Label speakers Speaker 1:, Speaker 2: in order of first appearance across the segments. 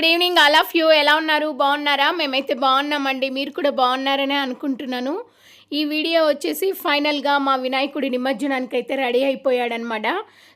Speaker 1: Good evening all of you. ఎలా ఉన్నారు? బాగున్నారా? మేమైతే బాగున్నామండి. మీరు కూడా బాగున్నారనే అనుకుంటున్నాను. ఈ వీడియో వచ్చేసి ఫైనల్గా మా వినాయకుడి నిమజ్జనానికి అయితే రెడీ అయిపోయాడనమాట.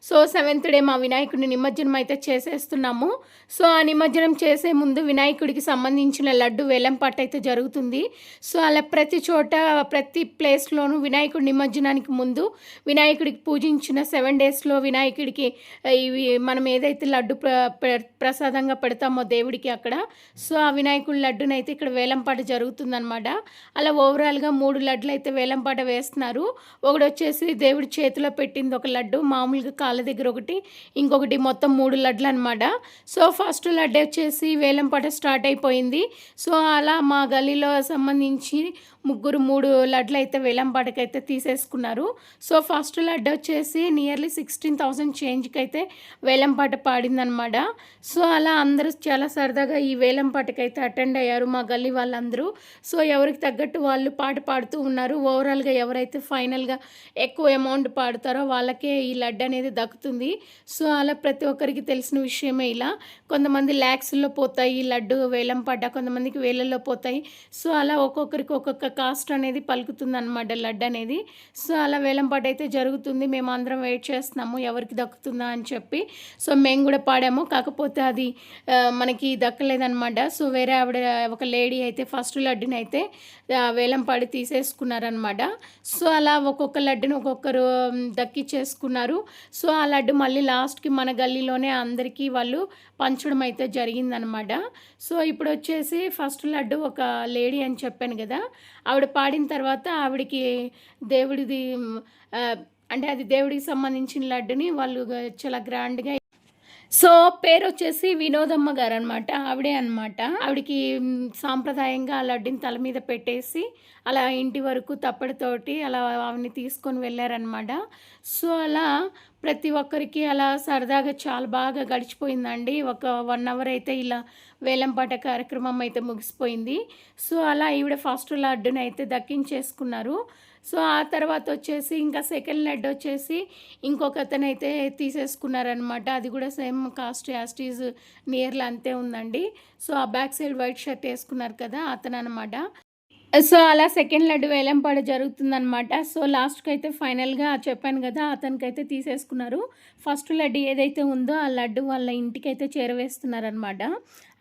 Speaker 1: సో సెవెంత్ డే మా వినాయకుడి నిమజ్జనం అయితే చేసేస్తున్నాము. సో ఆ నిమజ్జనం చేసే ముందు వినాయకుడికి సంబంధించిన లడ్డు వేలంపాట అయితే జరుగుతుంది. సో అలా ప్రతి చోట ప్రతి ప్లేస్లోనూ వినాయకుడి నిమజ్జనానికి ముందు వినాయకుడికి పూజించిన సెవెన్ డేస్లో వినాయకుడికి ఇవి మనం ఏదైతే లడ్డు ప్ర ప్ర- ప్రసాదంగా పెడతామో దేవుడికి అక్కడ సో ఆ వినాయకుడి లడ్డునైతే ఇక్కడ వేలంపాట జరుగుతుందనమాట. అలా ఓవరాల్గా మూడు లడ్డు లడ్లు అయితే వేలంపాట వేస్తున్నారు. ఒకటి వచ్చేసి దేవుడి చేతిలో పెట్టింది ఒక లడ్డు మామూలుగా కాళ్ళ దగ్గర ఒకటి ఇంకొకటి మొత్తం మూడు లడ్లు అనమాట సో ఫస్ట్ లడ్డు వచ్చేసి వేలంపాట స్టార్ట్ అయిపోయింది. సో అలా మా గల్లీలో సంబంధించి ముగ్గురు మూడు లడ్లు అయితే వేలంపాటికి అయితే తీసేసుకున్నారు. సో ఫస్ట్ లడ్డు వచ్చేసి నియర్లీ సిక్స్టీన్ థౌసండ్ చేంజ్కి అయితే వేలంపాట పాడిందనమాట సో అలా అందరూ చాలా సరదాగా ఈ వేలంపాటకి అయితే అటెండ్ అయ్యారు మా గల్లీ వాళ్ళందరూ. సో ఎవరికి తగ్గట్టు వాళ్ళు పాట పాడుతూ ఉన్నారు. ఓవరాల్గా ఎవరైతే ఫైనల్గా ఎక్కువ అమౌంట్ పాడతారో వాళ్ళకే ఈ లడ్డు అనేది దక్కుతుంది. సో అలా ప్రతి ఒక్కరికి తెలిసిన విషయమే ఇలా. కొంతమంది ల్యాక్స్లో పోతాయి ఈ లడ్డు వేలంపాట కొంతమందికి వేలల్లో పోతాయి. సో అలా ఒక్కొక్కరికి ఒక్కొక్క కాస్ట్ అనేది పలుకుతుంది అనమాట లడ్డు అనేది. సో అలా వేలంపాట అయితే జరుగుతుంది. మేము అందరం వెయిట్ చేస్తున్నాము ఎవరికి దక్కుతుందా అని చెప్పి. సో మేము కూడా పాడాము. కాకపోతే అది మనకి దక్కలేదనమాట సో వేరే ఆవిడ ఒక లేడీ అయితే ఫస్ట్ లడ్డుని అయితే ఆ, వేలంపాడి తీసేసుకున్నారనమాట సో అలా ఒక్కొక్క లడ్డుని ఒక్కొక్కరు మ్, దక్కిచ్చేసుకున్నారు. సో ఆ లడ్డు మళ్ళీ లాస్ట్కి మన గల్లీలోనే అందరికీ వాళ్ళు పంచడం అయితే జరిగిందనమాట సో ఇప్పుడు వచ్చేసి ఫస్ట్ లడ్డు ఒక లేడీ అని చెప్పాను కదా ఆవిడ పాడిన తర్వాత ఆవిడకి దేవుడిది అంటే అది దేవుడికి సంబంధించిన లడ్డుని వాళ్ళు చాలా గ్రాండ్గా సో పేరు వచ్చేసి వినోదమ్మ గారు అనమాట ఆవిడే అనమాట ఆవిడకి సాంప్రదాయంగా ఆ లడ్డుని తల మీద పెట్టేసి అలా ఇంటి వరకు తప్పటితోటి అలా ఆవిని తీసుకొని వెళ్ళారనమాట. సో అలా ప్రతి ఒక్కరికి అలా సరదాగా చాలా బాగా గడిచిపోయిందండి. ఒక వన్ అవర్ అయితే ఇలా వేలంపాట కార్యక్రమం అయితే ముగిసిపోయింది. సో అలా ఈవిడ ఫస్ట్ లడ్డుని అయితే దక్కించేసుకున్నారు. సో ఆ తర్వాత వచ్చేసి ఇంకా సెకండ్ లెడ్ వచ్చేసి ఇంకొక అతను అయితే తీసేసుకున్నారనమాట అది కూడా సేమ్ కాస్ట్ యాస్టీజ్ నియర్లో అంతే ఉందండి. సో ఆ బ్యాక్ సైడ్ వైట్ షర్ట్ వేసుకున్నారు కదా అతను అనమాట సో అలా సెకండ్ లడ్డు వేలంపాట జరుగుతుందనమాట సో లాస్ట్కి అయితే ఫైనల్గా చెప్పాను కదా అతనికైతే తీసేసుకున్నారు. ఫస్ట్ లడ్డు ఏదైతే ఉందో ఆ లడ్డు వాళ్ళ ఇంటికి అయితే చేరవేస్తున్నారనమాట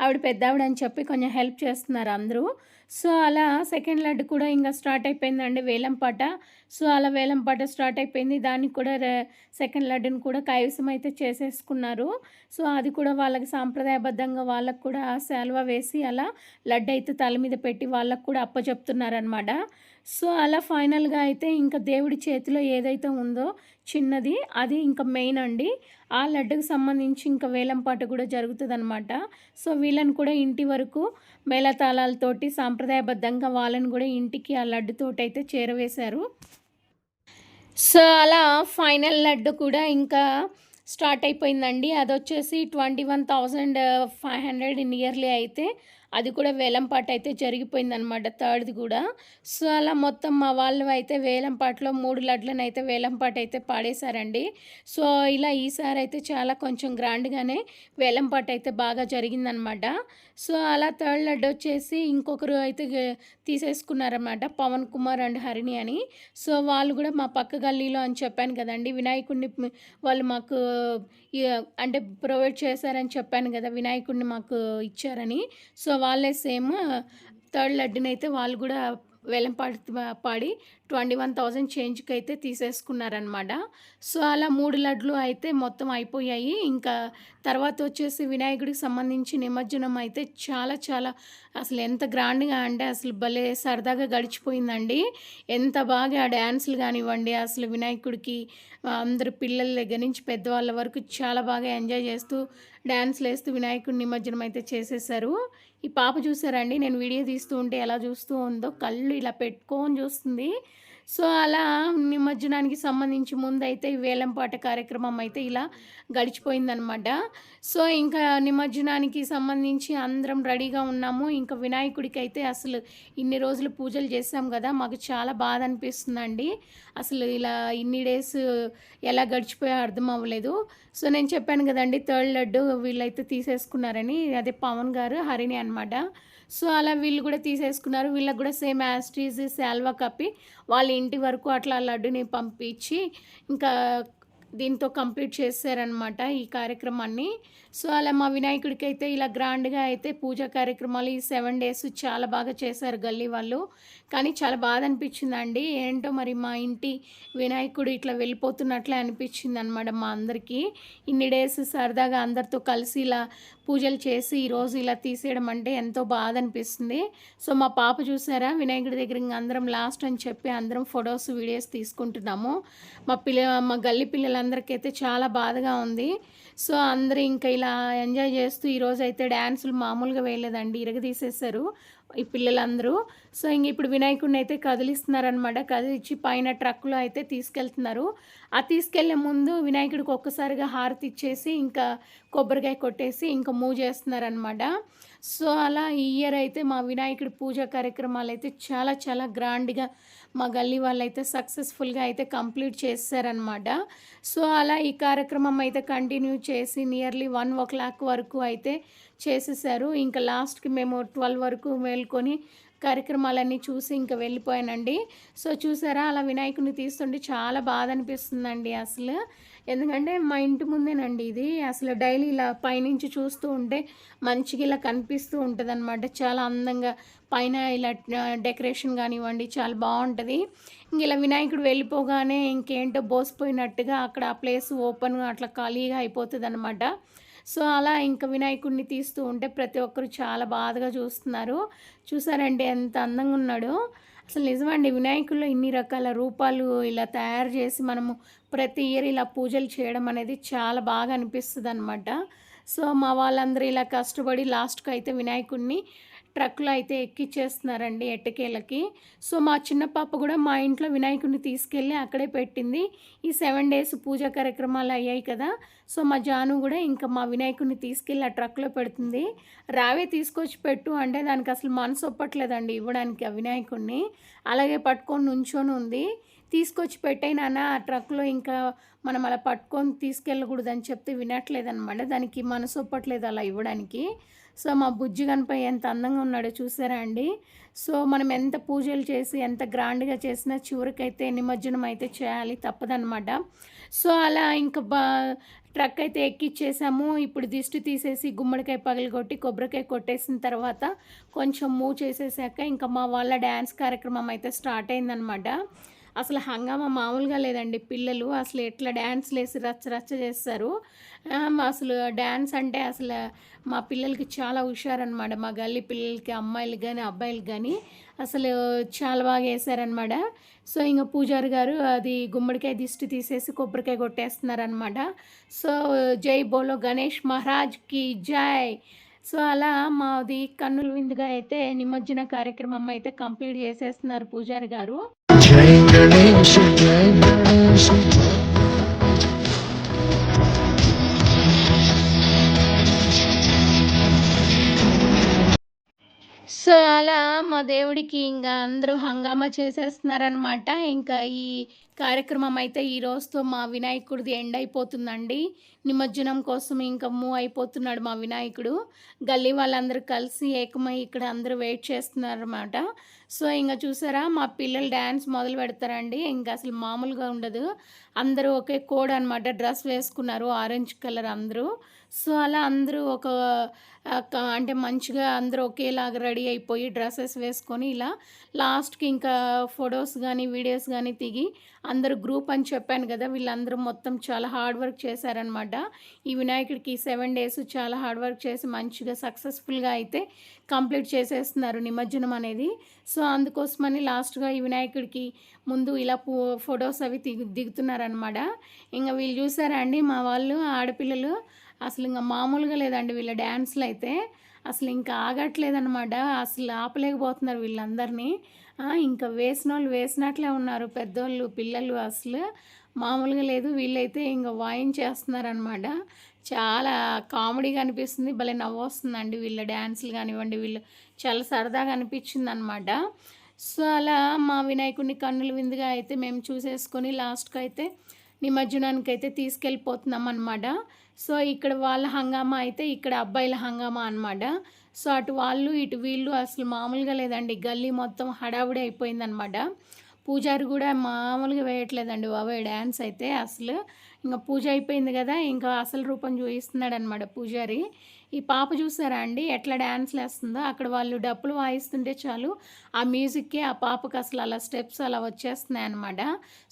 Speaker 1: ఆవిడ పెద్ద ఆవిడ అని చెప్పి కొంచెం హెల్ప్ చేస్తున్నారు అందరూ. సో అలా సెకండ్ లడ్డు కూడా ఇంకా స్టార్ట్ అయిపోయిందండి వేలంపాట సో అలా వేలంపాట స్టార్ట్ అయిపోయింది. దానికి కూడా సెకండ్ లడ్డుని కూడా కైవసం అయితే చేసేసుకున్నారు. సో అది కూడా వాళ్ళకి సాంప్రదాయబద్ధంగా వాళ్ళకు కూడా శాల్వా వేసి అలా లడ్డు అయితే తల మీద పెట్టి వాళ్ళకు కూడా అప్పచెప్తున్నారనమాట సో అలా ఫైనల్గా అయితే ఇంకా దేవుడి చేతిలో ఏదైతే ఉందో చిన్నది అది ఇంకా మెయిన్ అండి. ఆ లడ్డుకు సంబంధించి ఇంకా వేలంపాట కూడా జరుగుతుంది అనమాట సో వీళ్ళని కూడా ఇంటి వరకు మేళతాళాలతోటి సాంప్రదాయబద్ధంగా వాళ్ళని కూడా ఇంటికి ఆ లడ్డుతోటి అయితే చేరవేశారు. సో అలా ఫైనల్ లడ్డు కూడా ఇంకా స్టార్ట్ అయిపోయిందండి. అది వచ్చేసి twenty one thousand five hundred nearly అయితే అది కూడా వేలంపాట అయితే జరిగిపోయిందనమాట థర్డ్ది కూడా. సో అలా మొత్తం మా వాళ్ళు అయితే వేలంపాటలో మూడు లడ్లను అయితే వేలంపాట అయితే పాడేశారండి. సో ఇలా ఈసారి అయితే చాలా కొంచెం గ్రాండ్గానే వేలంపాట అయితే బాగా జరిగిందనమాట సో అలా థర్డ్ లడ్డు వచ్చేసి ఇంకొకరు అయితే తీసేసుకున్నారన్నమాట పవన్ కుమార్ అండ్ హరిణి అని. సో వాళ్ళు కూడా మా పక్క గల్లీలో అని చెప్పాను కదండి వినాయకుడిని వాళ్ళు మాకు అంటే ప్రొవైడ్ చేశారని చెప్పాను కదా వినాయకుడిని మాకు ఇచ్చారని. సో వాళ్ళే సేమ్ థర్డ్ లడ్డునైతే వాళ్ళు కూడా వేలం పాడి పాడి ట్వంటీ వన్ థౌజండ్ చేంజ్కి అయితే తీసేసుకున్నారనమాట సో అలా మూడు లడ్లు అయితే మొత్తం అయిపోయాయి. ఇంకా తర్వాత వచ్చేసి వినాయకుడికి సంబంధించి నిమజ్జనం అయితే చాలా చాలా అసలు ఎంత గ్రాండ్గా అంటే అసలు భలే సరదాగా గడిచిపోయిందండి. ఎంత బాగా ఆ డ్యాన్సులు కానివ్వండి అసలు వినాయకుడికి అందరు పిల్లల దగ్గర నుంచి పెద్దవాళ్ళ వరకు చాలా బాగా ఎంజాయ్ చేస్తూ డ్యాన్స్లు వేస్తూ వినాయకుడి నిమజ్జనం అయితే చేసేసారు. ఈ పాప చూసారండి నేను వీడియో తీస్తూ ఉంటే ఎలా చూస్తూ ఉందో కళ్ళు ఇలా పెట్టుకొని చూస్తుంది. సో అలా నిమజ్జనానికి సంబంధించి ముందైతే ఈ వేలంపాట కార్యక్రమం అయితే ఇలా గడిచిపోయిందనమాట సో ఇంకా నిమజ్జనానికి సంబంధించి అందరం రెడీగా ఉన్నాము. ఇంకా వినాయకుడికి అయితే అసలు ఇన్ని రోజులు పూజలు చేసాం కదా మాకు చాలా బాధ అనిపిస్తుందండి. అసలు ఇలా ఇన్ని డేస్ ఎలా గడిచిపోయా అర్థం అవ్వలేదు. సో నేను చెప్పాను కదండి థర్డ్ లడ్డు వీళ్ళైతే తీసేసుకున్నారని అదే పవన్ గారు హరిణి అనమాట సో అలా వీళ్ళు కూడా తీసేసుకున్నారు. వీళ్ళకి కూడా సేమ్ యాస్ట్రీస్ శాల్వా కప్పి వాళ్ళ ఇంటి వరకు అట్లా లడ్డుని పంపించి ఇంకా దీంతో కంప్లీట్ చేశారనమాట ఈ కార్యక్రమాన్ని. సో అలా మా వినాయకుడికి అయితే ఇలా గ్రాండ్గా అయితే పూజా కార్యక్రమాలు ఈ సెవెన్ డేస్ చాలా బాగా చేశారు గల్లీ వాళ్ళు. కానీ చాలా బాధ అనిపించిందండి. ఏంటో మరి మా ఇంటి వినాయకుడు ఇట్లా వెళ్ళిపోతున్నట్లే అనిపించింది అనమాట మా అందరికీ. ఇన్ని డేస్ సరదాగా అందరితో కలిసి ఇలా పూజలు చేసి ఈరోజు ఇలా తీసేయడం అంటే ఎంతో బాధ అనిపిస్తుంది. సో మా పాప చూసారా? వినాయకుడి దగ్గర అందరం లాస్ట్ అని చెప్పి అందరం ఫొటోస్ వీడియోస్ తీసుకుంటున్నాము. మా పిల్ల మా గల్లీ పిల్లలందరికైతే చాలా బాధగా ఉంది. సో అందరూ ఇంకా ఇలా ఎంజాయ్ చేస్తూ ఈరోజు అయితే డ్యాన్సులు మామూలుగా వేయలేదండి ఇరగదీసేశారు. ఈ పిల్లలందరూ. సో ఇంక ఇప్పుడు వినాయకుడిని అయితే కదిలిస్తున్నారనమాట కదిలిచ్చి పైన ట్రక్లో అయితే తీసుకెళ్తున్నారు. ఆ తీసుకెళ్ళే ముందు వినాయకుడికి ఒక్కసారిగా హారతి ఇచ్చేసి ఇంకా కొబ్బరికాయ కొట్టేసి ఇంకా మూవ్ చేస్తున్నారనమాట సో అలా ఈ ఇయర్ అయితే మా వినాయకుడి పూజా కార్యక్రమాలు అయితే చాలా చాలా గ్రాండ్గా మా గల్లీ వాళ్ళు అయితే సక్సెస్ఫుల్గా అయితే కంప్లీట్ చేశారనమాట సో అలా ఈ కార్యక్రమం అయితే కంటిన్యూ చేసి నియర్లీ వన్ ఓ క్లాక్ వరకు అయితే చేసేసారు. ఇంకా లాస్ట్కి మేము ట్వెల్వ్ వరకు మేల్కొని కార్యక్రమాలన్నీ చూసి ఇంకా వెళ్ళిపోయానండి. సో చూసారా అలా వినాయకుడిని తీస్తుంటే చాలా బాధ అనిపిస్తుందండి అసలు. ఎందుకంటే మా ఇంటి ముందేనండి ఇది. అసలు డైలీ ఇలా పైనుంచి చూస్తూ ఉంటే మంచిగా ఇలా కనిపిస్తూ ఉంటుంది చాలా అందంగా పైన ఇలా డెకరేషన్ కానివ్వండి చాలా బాగుంటుంది. ఇంక ఇలా వినాయకుడు వెళ్ళిపోగానే ఇంకేంటో బోసిపోయినట్టుగా అక్కడ ఆ ప్లేస్ ఓపెన్గా అట్లా ఖాళీగా అయిపోతుంది అనమాట సో అలా ఇంకా వినాయకుడిని తీస్తూ ఉంటే ప్రతి ఒక్కరు చాలా బాధగా చూస్తున్నారు. చూసారండి ఎంత అందంగా ఉన్నాడు. అసలు నిజమండి వినాయకుల్లో ఇన్ని రకాల రూపాలు ఇలా తయారు చేసి మనము ప్రతి ఇయర్ ఇలా పూజలు చేయడం అనేది చాలా బాగా అనిపిస్తుంది అనమాట సో మా వాళ్ళందరూ ఇలా కష్టపడి లాస్ట్కి అయితే వినాయకుడిని ట్రక్లో అయితే ఎక్కిచ్చేస్తున్నారండి ఎట్టకేలకి. సో మా చిన్న పాప కూడా మా ఇంట్లో వినాయకుడిని తీసుకెళ్ళి అక్కడే పెట్టింది. ఈ సెవెన్ డేస్ పూజా కార్యక్రమాలు అయ్యాయి కదా. సో మా జాను కూడా ఇంకా మా వినాయకుడిని తీసుకెళ్ళి ఆ ట్రక్లో పెడుతుంది. రావే తీసుకొచ్చి పెట్టు అంటే దానికి అసలు మనసు ఒప్పట్లేదండి ఇవ్వడానికి ఆ వినాయకుడిని అలాగే పట్టుకొని నుంచొని ఉంది. తీసుకొచ్చి పెట్టైనా ఆ ట్రక్లో ఇంకా మనం అలా పట్టుకొని తీసుకెళ్ళకూడదని చెప్తే వినట్లేదనమాట దానికి మనసు ఒప్పట్లేదు అలా ఇవ్వడానికి. సో మా బుజ్జి కనిపై ఎంత అందంగా ఉన్నాడో చూసారా అండి? సో మనం ఎంత పూజలు చేసి ఎంత గ్రాండ్గా చేసినా చివరికైతే నిమజ్జనం అయితే చేయాలి తప్పదనమాట సో అలా ఇంకా బా ట్రక్ అయితే ఎక్కిచ్చేసాము. ఇప్పుడు దిష్టి తీసేసి గుమ్మడికాయ పగలగొట్టి కొబ్బరికాయ కొట్టేసిన తర్వాత కొంచెం మూవ్ చేసేసాక ఇంకా మా వాళ్ళ డ్యాన్స్ కార్యక్రమం అయితే స్టార్ట్ అయిందనమాట అసలు హంగామా మామూలుగా లేదండి. పిల్లలు అసలు ఎట్లా డ్యాన్స్లు వేసి రచ్చ రచ్చ చేస్తారు. అసలు డ్యాన్స్ అంటే అసలు మా పిల్లలకి చాలా హుషారనమాట మా గల్లీ పిల్లలకి అమ్మాయిలు కానీ అబ్బాయిలు కానీ అసలు చాలా బాగా వేసారనమాట సో ఇంకా పూజారి గారు అది గుమ్మడికాయ దిష్టి తీసేసి కొబ్బరికాయ కొట్టేస్తున్నారనమాట సో జై బోలో గణేష్ మహారాజ్కి జై. సో అలా మాది కన్నుల విందుగా అయితే నిమజ్జన కార్యక్రమం అయితే కంప్లీట్ చేసేస్తున్నారు పూజారి గారు.
Speaker 2: గణేష్ గణేష్
Speaker 1: సో అలా మా దేవుడికి ఇంకా అందరూ హంగామా చేసేస్తున్నారనమాట ఇంకా ఈ కార్యక్రమం అయితే ఈ రోజుతో మా వినాయకుడిది ఎండ్ అయిపోతుందండి. నిమజ్జనం కోసం ఇంకా మూవ్ అయిపోతున్నాడు మా వినాయకుడు. గల్లీ వాళ్ళందరూ కలిసి ఏకమై ఇక్కడ అందరూ వెయిట్ చేస్తున్నారన్నమాట. సో ఇంకా చూసారా మా పిల్లలు డ్యాన్స్ మొదలు పెడతారండి. ఇంకా అసలు మామూలుగా ఉండదు. అందరూ ఒకే కోడ్ అనమాట డ్రెస్ వేసుకున్నారు ఆరెంజ్ కలర్ అందరూ. సో అలా అందరూ ఒక అంటే మంచిగా అందరూ ఒకేలాగా రెడీ అయిపోయి డ్రెస్సెస్ వేసుకొని ఇలా లాస్ట్కి ఇంకా ఫొటోస్ కానీ వీడియోస్ కానీ దిగి అందరూ గ్రూప్ అని చెప్పాను కదా వీళ్ళందరూ మొత్తం చాలా హార్డ్ వర్క్ చేశారనమాట ఈ వినాయకుడికి సెవెన్ డేస్ చాలా హార్డ్ వర్క్ చేసి మంచిగా సక్సెస్ఫుల్గా అయితే కంప్లీట్ చేసేస్తున్నారు నిమజ్జనం అనేది. సో అందుకోసమని లాస్ట్గా ఈ వినాయకుడికి ముందు ఇలా ఫొటోస్ అవి దిగు దిగుతున్నారనమాట. ఇంకా వీళ్ళు చూసారా అండి మా వాళ్ళు ఆడపిల్లలు? అసలు ఇంకా మామూలుగా లేదండి వీళ్ళ డ్యాన్స్లు అయితే. అసలు ఇంకా ఆగట్లేదనమాట. అసలు ఆపలేకపోతున్నారు వీళ్ళందరినీ. ఇంకా వేసిన వాళ్ళు వేసినట్లే ఉన్నారు. పెద్దోళ్ళు పిల్లలు అసలు. మామూలుగా లేదు. వీళ్ళైతే ఇంకా వాయించేస్తున్నారనమాట చాలా కామెడీగా అనిపిస్తుంది. భలే నవ్వు వస్తుందండి వీళ్ళ డ్యాన్సులు కానివ్వండి. వీళ్ళు చాలా సరదాగా అనిపించింది అనమాట సో అలా మా వినాయకుడిని కన్నుల విందుగా అయితే మేము చూసేసుకొని లాస్ట్కి అయితే నిమజ్జనానికి అయితే తీసుకెళ్ళిపోతున్నాం అనమాట సో ఇక్కడ వాళ్ళ హంగామా అయితే ఇక్కడ అబ్బాయిల హంగామా అనమాట. సో అటు వాళ్ళు ఇటు వీళ్ళు అసలు మామూలుగా లేదండి. గల్లీ మొత్తం హడావుడి అయిపోయిందనమాట. పూజారి కూడా మామూలుగా వేయట్లేదండి బాబాయ్ డ్యాన్స్ అయితే అసలు. ఇంకా పూజ అయిపోయింది కదా ఇంకా అసలు రూపం చూపిస్తున్నాడు అనమాట పూజారి. ఈ పాప చూసారా అండి ఎట్లా డ్యాన్స్లు వేస్తుందో అక్కడ వాళ్ళు డప్పులు వాయిస్తుంటే చాలు ఆ మ్యూజిక్కి ఆ పాపకు అసలు అలా స్టెప్స్ అలా వచ్చేస్తున్నాయి అనమాట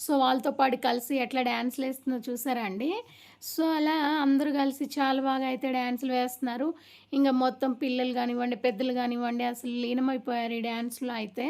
Speaker 1: సో వాళ్ళతో పాటు కలిసి ఎట్లా డ్యాన్స్లు వేస్తుందో చూసారా అండి? సో అలా అందరూ కలిసి చాలా బాగా అయితే డ్యాన్సులు వేస్తున్నారు. ఇంకా మొత్తం పిల్లలు కానివ్వండి పెద్దలు కానివ్వండి అసలు లీనమైపోయారు ఈ డ్యాన్స్లో అయితే.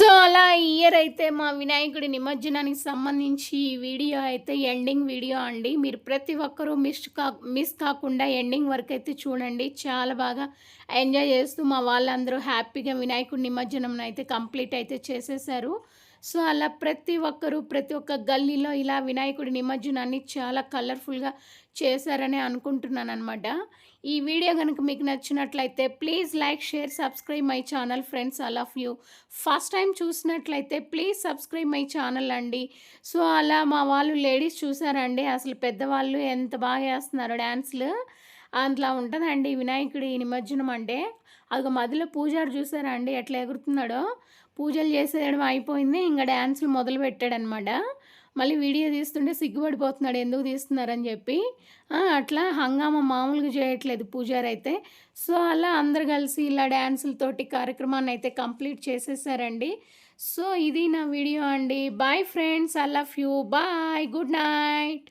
Speaker 1: సో అలా ఇయర్ అయితే మా వినాయకుడి నిమజ్జనానికి సంబంధించి ఈ వీడియో అయితే ఎండింగ్ వీడియో అండి. మీరు ప్రతి ఒక్కరూ మిస్ కా మిస్ కాకుండా ఎండింగ్ వరకు అయితే చూడండి. చాలా బాగా ఎంజాయ్ చేస్తూ మా వాళ్ళందరూ హ్యాపీగా వినాయకుడి నిమజ్జనం అయితే కంప్లీట్ అయితే చేసేసారు. సో అలా ప్రతి ఒక్కరూ ప్రతి ఒక్క గల్లీలో ఇలా వినాయకుడి నిమజ్జనాన్ని చాలా కలర్ఫుల్గా చేశారని అనుకుంటున్నాను అనమాట ఈ వీడియో కనుక మీకు నచ్చినట్లయితే please like share subscribe my channel friends all of you. First time చూసినట్లయితే ప్లీజ్ సబ్స్క్రైబ్ మై ఛానల్ అండి. సో అలా మా వాళ్ళు లేడీస్ చూసారండి అసలు పెద్దవాళ్ళు ఎంత బాగా వేస్తున్నారు డ్యాన్స్లు అందులో ఉంటుందండి వినాయకుడి నిమజ్జనం అంటే. అది మధ్యలో పూజారు చూసారా అండి ఎట్లా ఎగురుతున్నాడో. పూజలు చేసేయడం అయిపోయింది ఇంకా డ్యాన్సులు మొదలు పెట్టాడనమాట మళ్ళీ వీడియో తీస్తుంటే సిగ్గుపడిపోతున్నాడు ఎందుకు తీస్తున్నారని చెప్పి. అట్లా హంగామా మామూలుగా చేయట్లేదు పూజారి అయితే సో అలా అందరు కలిసి ఇలా డ్యాన్సులతోటి కార్యక్రమాన్ని అయితే కంప్లీట్ చేసేసారండి. సో ఇది నా వీడియో అండి. Bye friends I love you. Bye good night.